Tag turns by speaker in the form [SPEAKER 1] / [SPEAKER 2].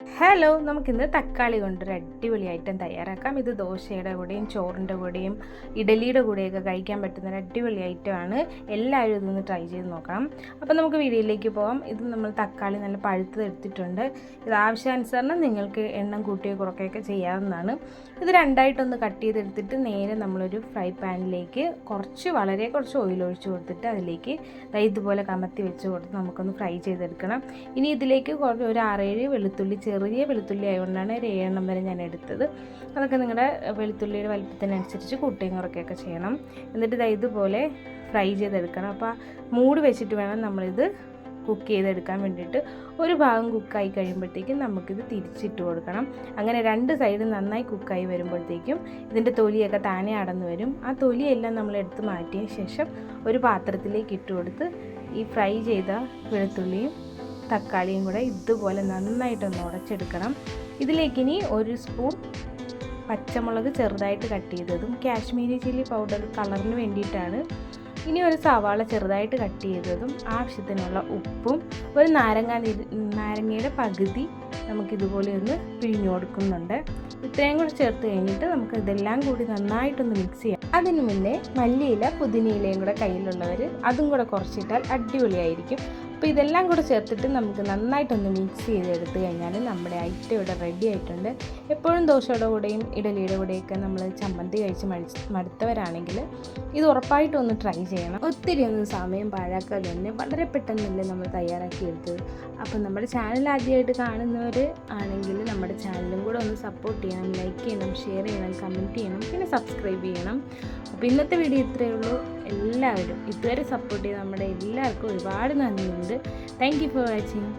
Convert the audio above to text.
[SPEAKER 1] Hello നമുക്കിന്ന് തക്കാളി കൊണ്ടൊരു അടിപൊളി ഐറ്റം തയ്യാറാക്കാം. ഇത് ദോശയുടെ കൂടെയും ചോറിന്റെ കൂടെയും ഇഡലിയുടെ കൂടെയൊക്കെ കഴിക്കാൻ പറ്റുന്ന ഒരു അടിപൊളി ഐറ്റമാണ് എല്ലാവരും ഇതൊന്ന് ട്രൈ ചെയ്ത് നോക്കാം അപ്പോൾ നമുക്ക് വീഡിയോയിലേക്ക് പോകാം ഇത് നമ്മൾ തക്കാളി നല്ല പഴുത്തത് എടുത്തിട്ടുണ്ട്. ഇത് ആവശ്യാനുസരണം നിങ്ങൾക്ക് എണ്ണം കൂട്ടിയോ കുറയ്ക്കുകയൊക്കെ ചെയ്യാവുന്നതാണ്. ഇത് രണ്ടായിട്ടൊന്ന് കട്ട് ചെയ്തെടുത്തിട്ട് നേരെ നമ്മളൊരു ഫ്രൈ പാനിലേക്ക് കുറച്ച് വളരെ കുറച്ച് ഓയിൽ ഒഴിച്ച് കൊടുത്തിട്ട് അതിലേക്ക് ഇതുപോലെ കമത്തി വെച്ച് കൊടുത്ത് നമുക്കൊന്ന് ഫ്രൈ ചെയ്തെടുക്കണം. ഇനി ഇതിലേക്ക് കുറച്ച് ഒരു ആറേഴ് വെളുത്തുള്ളി ചെറിയ വെളുത്തുള്ളി ആയതുകൊണ്ടാണ് ഒരു ഏഴെണ്ണം വരെ ഞാൻ എടുത്തത്. അതൊക്കെ നിങ്ങളുടെ വെളുത്തുള്ളിയുടെ വലുപ്പത്തിനനുസരിച്ച് കൂട്ടുകയും കുറയ്ക്കുകയൊക്കെ ചെയ്യണം. എന്നിട്ട് ഇത് ഇതുപോലെ ഫ്രൈ ചെയ്തെടുക്കണം. അപ്പോൾ മൂട് വെച്ചിട്ട് വേണം നമ്മളിത് കുക്ക് ചെയ്തെടുക്കാൻ വേണ്ടിയിട്ട്. ഒരു ഭാഗം കുക്കായി കഴിയുമ്പോഴത്തേക്കും നമുക്കിത് തിരിച്ചിട്ട് കൊടുക്കണം. അങ്ങനെ രണ്ട് സൈഡ് നന്നായി കുക്കായി വരുമ്പോഴത്തേക്കും ഇതിന്റെ തൊലിയൊക്കെ താനെ അടന്നു വരും. ആ തൊലിയെല്ലാം നമ്മൾ എടുത്ത് മാറ്റിയ ശേഷം ഒരു പാത്രത്തിലേക്ക് ഇട്ട് കൊടുത്ത് ഈ ഫ്രൈ ചെയ്ത വെളുത്തുള്ളിയും തക്കാളിയും കൂടെ ഇതുപോലെ നന്നായിട്ടൊന്ന് ഉടച്ചെടുക്കണം. ഇതിലേക്ക് ഇനി ഒരു സ്പൂൺ പച്ചമുളക് ചെറുതായിട്ട് കട്ട് ചെയ്തതും കാശ്മീരി ചില്ലി പൗഡർ കളറിന് വേണ്ടിയിട്ടാണ്. ഇനി ഒരു സവാള ചെറുതായിട്ട് കട്ട് ചെയ്തതും ആവശ്യത്തിനുള്ള ഉപ്പും ഒരു നാരങ്ങ നീര് നാരങ്ങയുടെ പകുതി നമുക്കിതുപോലെ ഒന്ന് പിഴിഞ്ഞു കൊടുക്കുന്നുണ്ട്. ഇത്രയും കൂടി ചേർത്ത് കഴിഞ്ഞിട്ട് നമുക്ക് ഇതെല്ലാം കൂടി നന്നായിട്ടൊന്ന് മിക്സ് ചെയ്യാം. അതിന് മുന്നേ മല്ലിയില പുതിനയിലയും കൂടെ കയ്യിലുള്ളവർ അതും കൂടെ കുറച്ചിട്ടാൽ അടിപൊളിയായിരിക്കും. അപ്പോൾ ഇതെല്ലാം കൂടെ ചേർത്തിട്ട് നമുക്ക് നന്നായിട്ടൊന്ന് മിക്സ് ചെയ്തെടുത്ത് കഴിഞ്ഞാൽ നമ്മുടെ ഐറ്റം ഇവിടെ റെഡി ആയിട്ടുണ്ട്. എപ്പോഴും ദോശയുടെ കൂടെയും ഇഡലിയുടെ കൂടെയൊക്കെ നമ്മൾ ചമ്മന്തി കഴിച്ച് മടിച്ച് മടുത്തവരാണെങ്കിൽ ഇത് ഉറപ്പായിട്ടും ഒന്ന് ട്രൈ ചെയ്യണം. ഒത്തിരി ഒന്നും സമയം പാഴാക്കാതെ തന്നെ വളരെ പെട്ടെന്നല്ലേ നമ്മൾ തയ്യാറാക്കിയെടുത്തത്. അപ്പോൾ നമ്മുടെ ചാനൽ ആദ്യമായിട്ട് കാണുന്നവർ ആണെങ്കിൽ നമ്മുടെ ചാനലും കൂടെ ഒന്ന് സപ്പോർട്ട് ചെയ്യണം ലൈക്ക് ചെയ്യണം ഷെയർ ചെയ്യണം കമന്റ് ചെയ്യണം പിന്നെ സബ്സ്ക്രൈബ് ചെയ്യണം. അപ്പോൾ ഇന്നത്തെ വീഡിയോ ഇത്രയേ ഉള്ളൂ. എല്ലാവരും ഇതുവരെ സപ്പോർട്ട് ചെയ്ത നമ്മുടെ എല്ലാവർക്കും ഒരുപാട് നന്ദിയുണ്ട്. Thank you for watching